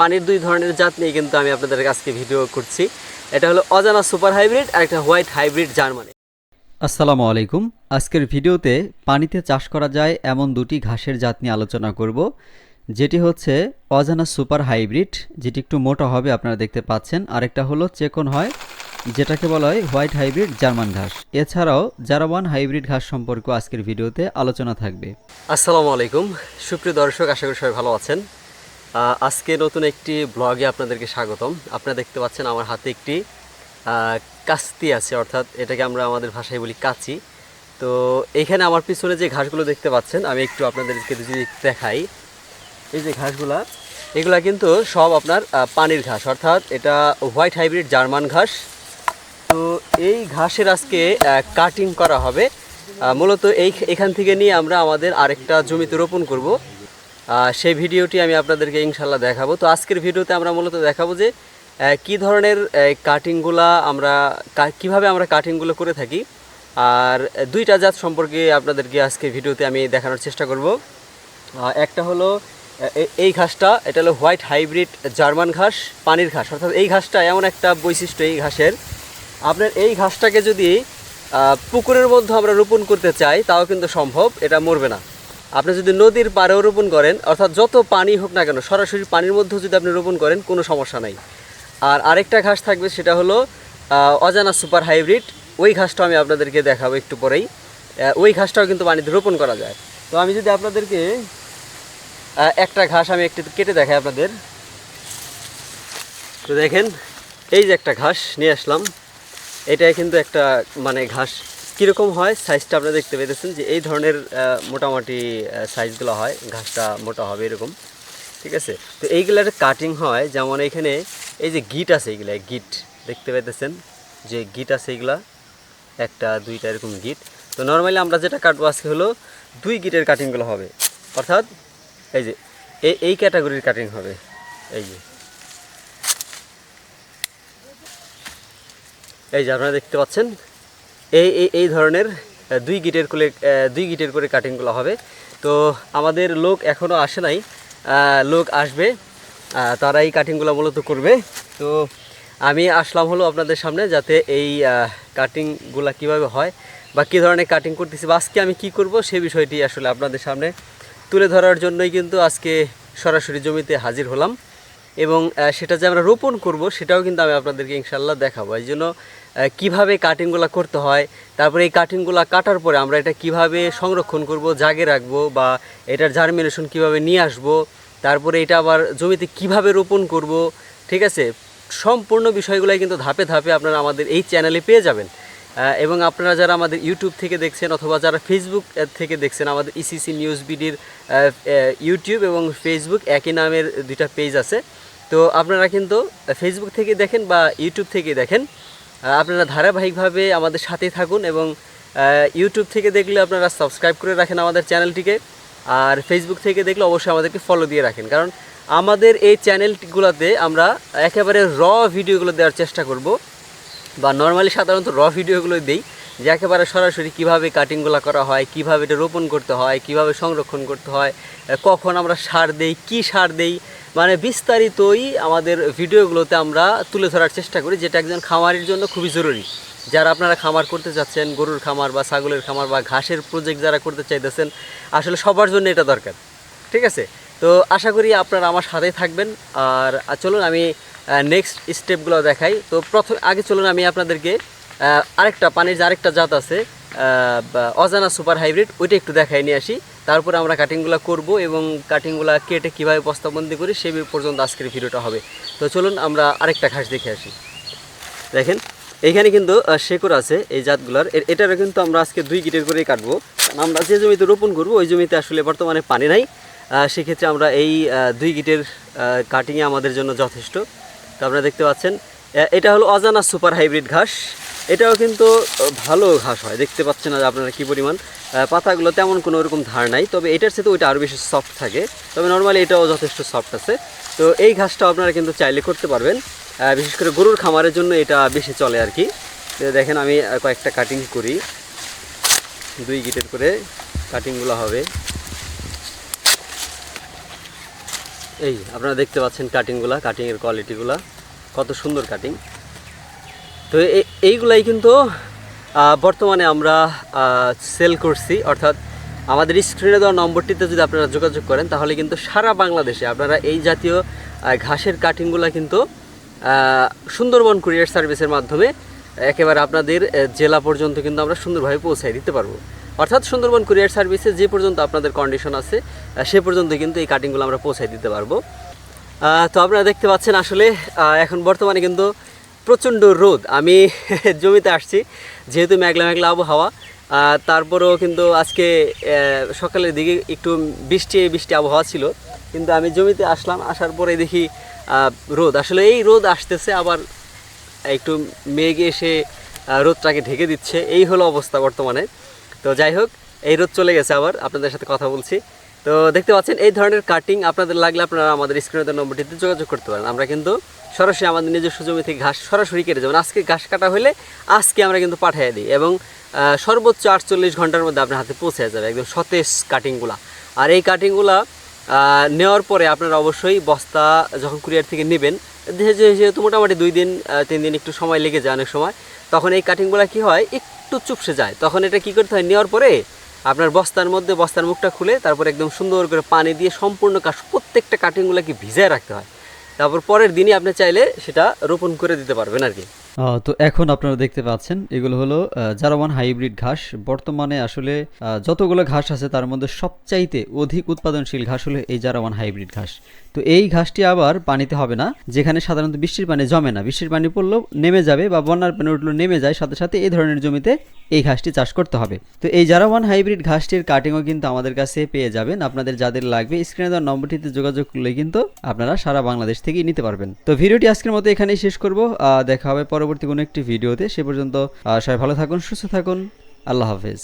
পানির দুই ধরনের জাত নিয়ে কিন্তু আমি আপনাদের আজকে ভিডিও করছি। এটা হলো অজানা সুপার হাইব্রিড আর একটা হোয়াইট হাইব্রিড জার্মানি। আসসালামু আলাইকুম। আজকের ভিডিওতে পানিতে চাষ করা যায় এমন দুটি ঘাসের জাত নিয়ে আলোচনা করব যেটি হচ্ছে অজানা সুপার হাইব্রিড যেটি একটু মোটা হবে আপনারা দেখতে পাচ্ছেন। আরেকটা হলো চেকন হয় যেটাকে বলা হয় হোয়াইট হাইব্রিড জার্মান ঘাস। এছাড়াও জারাওয়ান হাইব্রিড ঘাস সম্পর্কে আজকের ভিডিওতে আলোচনা থাকবে। আসসালামু আলাইকুম। সুপ্রিয় দর্শক আশা করি সবাই ভালো আছেন। আজকে নতুন একটি ব্লগে আপনাদেরকে স্বাগতম। আপনারা দেখতে পাচ্ছেন আমার হাতে একটি কাস্তি আছে, অর্থাৎ এটাকে আমরা আমাদের ভাষায় বলি কাচি। তো এইখানে আমার পিছনে যে ঘাসগুলো দেখতে পাচ্ছেন, আমি একটু আপনাদেরকে যদি দেখাই। এই যে ঘাসগুলা, এগুলা কিন্তু সব আপনার পানির ঘাস, অর্থাৎ এটা হোয়াইট হাইব্রিড জার্মান ঘাস। তো এই ঘাসের আজকে কাটিং করা হবে। মূলত এই, এখান থেকে নিয়ে আমরা আমাদের আরেকটা জমিতে রোপণ করব। সেই ভিডিওটি আমি আপনাদেরকে ইনশাল্লাহ দেখাবো। তো আজকের ভিডিওতে আমরা মূলত দেখাবো যে কি ধরনের কাটিংগুলা আমরা কীভাবে আমরা কাটিংগুলো করে থাকি। আর দুইটা জাত সম্পর্কে আপনাদেরকে আজকে ভিডিওতে আমি দেখানোর চেষ্টা করব। একটা হলো এই ঘাসটা, এটা হলো হোয়াইট হাইব্রিড জার্মান ঘাস, পানির ঘাস। অর্থাৎ এই ঘাসটা এমন একটা বৈশিষ্ট্য এই ঘাসের। আপনার এই ঘাসটাকে যদি পুকুরের মধ্যে আমরা রোপণ করতে চাই, তাও কিন্তু সম্ভব, এটা মরবে না। আপনি যদি নদীর পাড়েও রোপণ করেন, অর্থাৎ যত পানি হোক না কেন, সরাসরি পানির মধ্যেও যদি আপনি রোপণ করেন, কোনো সমস্যা নাই। আর আরেকটা ঘাস থাকবে, সেটা হলো অজানা সুপার হাইব্রিড। ওই ঘাসটা আমি আপনাদেরকে দেখাবো একটু পরেই। ওই ঘাসটাও কিন্তু পানিতে রোপণ করা যায়। তো আমি যদি আপনাদেরকে একটা ঘাস আমি একটু কেটে দেখাই আপনাদের। তো দেখেন, এই যে একটা ঘাস নিয়ে আসলাম। এটাই কিন্তু একটা মানে ঘাস। কীরকম হয় সাইজটা আপনারা দেখতে পেতেছেন যে এই ধরনের মোটামুটি সাইজগুলো হয়, ঘাসটা মোটা হবে এরকম, ঠিক আছে? তো এইগুলার কাটিং হয়, যেমন এখানে এই যে গিট আছে এইগুলা গিট দেখতে পেতেছেন? যে গিট আছে এইগুলা একটা, দুইটা এরকম গিট। তো নর্মালি আমরা যেটা কাটবো আজকে হলো দুই গিটের কাটিংগুলো হবে। অর্থাৎ এই যে এই এই ক্যাটাগরির কাটিং হবে। এই যে। এই যে আপনারা দেখতে পাচ্ছেন এই এই এই ধরনের দুই গিটের করে দুই গিটের করে কাটিংগুলো হবে। তো আমাদের লোক এখনও আসে নাই লোক আসবে তারা এই কাটিংগুলো মূলত করবে। তো আমি আসলাম হলো আপনাদের সামনে যাতে এই কাটিংগুলো কীভাবে হয় বা কী ধরনের কাটিং করতেছি বা আজকে আমি কি করব সেই বিষয়টি আসলে আপনাদের সামনে তুলে ধরার জন্যই কিন্তু আজকে সরাসরি জমিতে হাজির হলাম। এবং সেটা যে আমরা রোপণ করব সেটাও কিন্তু আমি আপনাদেরকে ইনশাল্লাহ দেখাবো। এই জন্য কীভাবে কাটিংগুলো করতে হয়, তারপরে এই কাটিংগুলো কাটার পরে আমরা এটা কীভাবে সংরক্ষণ করব, জাগে রাখব বা এটার জার্মিনেশন কীভাবে নিয়ে আসব, তারপরে এটা আবার জমিতে কীভাবে রোপণ করব, ঠিক আছে? সম্পূর্ণ বিষয়গুলোই কিন্তু ধাপে ধাপে আপনারা আমাদের এই চ্যানেলে পেয়ে যাবেন। এবং আপনারা যারা আমাদের ইউটিউব থেকে দেখছেন অথবা যারা ফেসবুক থেকে দেখছেন আমাদের ইসিসি নিউজ বিডির ইউটিউব এবং ফেসবুক একই নামের দুইটা পেজ আছে। তো আপনারা কিন্তু ফেসবুক থেকে দেখেন বা ইউটিউব থেকে দেখেন। আপনারা ধারাবাহিকভাবে আমাদের সাথে থাকুন এবং ইউটিউব থেকে দেখলে আপনারা সাবস্ক্রাইব করে রাখেন আমাদের চ্যানেলটিকে, আর ফেসবুক থেকে দেখলে অবশ্যই আমাদেরকে ফলো দিয়ে রাখেন। কারণ আমাদের এই চ্যানেলগুলোতে আমরা একেবারে র ভিডিওগুলো দেওয়ার চেষ্টা করব, বা নর্মালি সাধারণত র ভিডিওগুলো দিই, যে একেবারে সরাসরি কীভাবে কাটিংগুলো করা হয়, কীভাবে এটা রোপণ করতে হয়, কীভাবে সংরক্ষণ করতে হয় কখন আমরা সার দেই, কি সার দেই মানে বিস্তারিতই আমাদের ভিডিওগুলোতে আমরা তুলে ধরার চেষ্টা করি, যেটা একজন খামারের জন্য খুবই জরুরি। যারা আপনারা খামার করতে চাচ্ছেন গরুর খামার বা ছাগলের খামার বা ঘাসের প্রজেক্ট যারা করতে চাইতেছেন, আসলে সবার জন্য এটা দরকার। ঠিক আছে? তো আশা করি আপনারা আমার সাথেই থাকবেন। আর চলুন আমি নেক্সট স্টেপগুলো দেখাই। তো প্রথম, আগে চলুন আমি আপনাদেরকে আরেকটা পানির যে আরেকটা জাত আছে অজানা সুপার হাইব্রিড, ওইটা একটু দেখাই নিয়ে আসি। তারপরে আমরা কাটিংগুলো করব এবং কাটিংগুলো কেটে কীভাবে বস্তাবন্দি করি সে পর্যন্ত আজকের ভিডিওটা হবে। তো চলুন আমরা আরেকটা ঘাস দেখে আসি। দেখেন এইখানে কিন্তু শেকড় আছে এই জাতগুলোর। এটারও কিন্তু আমরা আজকে দুই গিটের করেই কাটবো। আমরা যে জমিতে রোপণ করব, ওই জমিতে আসলে বর্তমানে পানি নাই। সেক্ষেত্রে আমরা এই দুই গিটের কাটিংয়ে আমাদের জন্য যথেষ্ট। তো আপনারা দেখতে পাচ্ছেন এটা হলো অজানা সুপার হাইব্রিড ঘাস। এটাও কিন্তু ভালো ঘাস হয়। দেখতে পাচ্ছেন আর আপনারা কী পরিমাণ। পাতাগুলো তেমন কোনো ওরকম ধার নাই, তবে এটার সাথে ওইটা আরও বেশি সফট থাকে। তবে নর্মালি এটাও যথেষ্ট সফট আছে। তো এই ঘাসটাও আপনারা কিন্তু চাইলে করতে পারবেন। বিশেষ করে গরুর খামারের জন্য এটা বেশি চলে আর কি। দেখেন আমি কয়েকটা কাটিং করি। দুই গিটের করে কাটিংগুলো হবে। এই আপনারা দেখতে পাচ্ছেন কাটিংগুলা কাটিংয়ের কোয়ালিটিগুলা কত সুন্দর কাটিং তো এইগুলাই কিন্তু বর্তমানে আমরা সেল করছি। অর্থাৎ আমাদের স্ক্রিনে দেওয়া নম্বরটিতে যদি আপনারা যোগাযোগ করেন, তাহলে কিন্তু সারা বাংলাদেশে আপনারা এই জাতীয় ঘাসের কাটিংগুলা কিন্তু সুন্দরবন কুরিয়ার সার্ভিসের মাধ্যমে একেবারে আপনাদের জেলা পর্যন্ত কিন্তু আমরা সুন্দরভাবে পৌঁছায় দিতে পারব। অর্থাৎ সুন্দরবন কুরিয়ার সার্ভিসে যে পর্যন্ত আপনাদের কন্ডিশন আছে সে পর্যন্ত কিন্তু এই কাটিংগুলো আমরা পৌঁছায় দিতে পারব। তো আপনারা দেখতে পাচ্ছেন আসলে এখন বর্তমানে কিন্তু প্রচণ্ড রোদ। আমি জমিতে আসছি, যেহেতু মেঘলা মেঘলা আবহাওয়া তারপরেও কিন্তু আজকে সকালের দিকে একটু বৃষ্টি বৃষ্টি আবহাওয়া ছিল, কিন্তু আমি জমিতে আসলাম, আসার পরে দেখি রোদ। আসলে এই রোদ আসতেছে, আবার একটু মেঘ এসে রোদটাকে ঢেকে দিচ্ছে। এই হলো অবস্থা বর্তমানে। তো যাই হোক, এই রোদ চলে গেছে আবার, আপনাদের সাথে কথা বলছি। তো দেখতে পাচ্ছেন, এই ধরনের কাটিং আপনাদের লাগলে আপনারা আমাদের স্ক্রিনের নম্বরটিতে যোগাযোগ করতে পারেন। আমরা কিন্তু সরাসরি আমাদের নিজস্ব জমি থেকে ঘাস সরাসরি কেটে যাবেন। আজকে ঘাস কাটা হলে আজকে আমরা কিন্তু পাঠিয়ে দিই এবং সর্বোচ্চ আটচল্লিশ ঘণ্টার মধ্যে আপনার হাতে পৌঁছে যাবে একদম সতেজ কাটিংগুলা আর এই কাটিংগুলা নেওয়ার পরে আপনারা অবশ্যই বস্তা যখন কুরিয়ার থেকে নেবেন যেহেতু মোটামুটি দুই দিন তিন দিন একটু সময় লেগে যায় অনেক সময়, তখন এই কাটিংগুলো কি হয়, একটু চুপসে যায়। তখন এটা কি করতে হয়, নেওয়ার পরে আপনার বস্তার মধ্যে বস্তার মুখটা খুলে তারপর একদম সুন্দর করে পানি দিয়ে সম্পূর্ণ কাজ, প্রত্যেকটা কাটিংগুলোকে ভিজায় রাখতে হয়। তারপর পরের দিনই আপনি চাইলে সেটা রোপণ করে দিতে পারবেন আর কি। তো এখন আপনারা দেখতে পাচ্ছেন, এগুলো হলো জারাওয়ান হাইব্রিড ঘাস। বর্তমানে আসলে যতগুলো ঘাস আছে, তার মধ্যে সবচাইতে অধিক উৎপাদনশীল ঘাস হলো এই জারাওয়ান হাইব্রিড ঘাস। তো এই ঘাসটি আবার পানিতে হবে না, যেখানে সাধারণত বৃষ্টির পানি জমে না। বৃষ্টির পানি পড়লেও নেমে যাবে বা বন্যার পানি উঠলেও নেমে যায়, সাথে সাথে এই ধরনের জমিতে এই ঘাসটি চাষ করতে হবে। তো এই জারাওয়ান হাইব্রিড ঘাসটির কাটিংও কিন্তু আমাদের কাছে পেয়ে যাবেন। আপনাদের যাদের লাগবে স্ক্রিনে দেওয়ার নম্বরটিতে যোগাযোগ করলে কিন্তু আপনারা সারা বাংলাদেশ থেকেই নিতে পারবেন। তো ভিডিওটি আজকের মতো এখানেই শেষ করব। দেখা হবে পরবর্তী কোনো একটি ভিডিওতে সে পর্যন্ত সবাই ভালো থাকুন সুস্থ থাকুন। আল্লাহ হাফেজ।